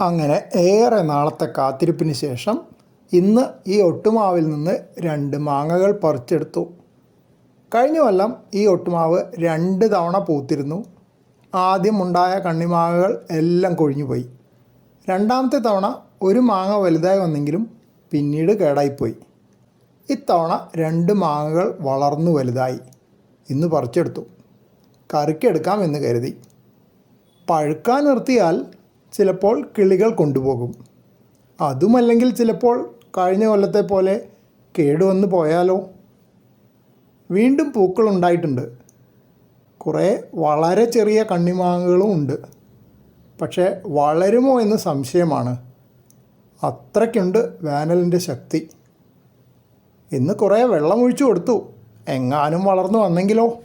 അങ്ങനെ ഏറെ നാളത്തെ കാത്തിരിപ്പിന് ശേഷം ഇന്ന് ഈ ഒട്ടുമാവിൽ നിന്ന് രണ്ട് മാങ്ങകൾ പറിച്ചെടുത്തു. കഴിഞ്ഞ കൊല്ലം ഈ ഒട്ടുമാവ് രണ്ട് തവണ പൂത്തിരുന്നു. ആദ്യം ഉണ്ടായ കണ്ണിമാങ്ങകൾ എല്ലാം കൊഴിഞ്ഞുപോയി. രണ്ടാമത്തെ തവണ ഒരു മാങ്ങ വലുതായി വന്നെങ്കിലും പിന്നീട് കേടായിപ്പോയി. ഇത്തവണ രണ്ട് മാങ്ങകൾ വളർന്നു വലുതായി. ഇന്ന് പറിച്ചെടുത്തു. കറിക്കെടുക്കാം എന്ന് കരുതി. പഴുക്കാൻ നിർത്തിയാൽ ചിലപ്പോൾ കിളികൾ കൊണ്ടുപോകും. അതുമല്ലെങ്കിൽ ചിലപ്പോൾ കഴിഞ്ഞ കൊല്ലത്തെ പോലെ കേടുവന്ന് പോയാലോ? വീണ്ടും പൂക്കളുണ്ടായിട്ടുണ്ട് കുറേ വളരെ ചെറിയ കണ്ണിമാങ്ങകളും ഉണ്ട്. പക്ഷേ വളരുമോ എന്ന് സംശയമാണ്. അത്രയ്ക്കുണ്ട് വേനലിന്റെ ശക്തി. ഇന്ന് കുറേ വെള്ളമൊഴിച്ചു കൊടുത്തു. എങ്ങാനും വളർന്നു വന്നെങ്കിലോ?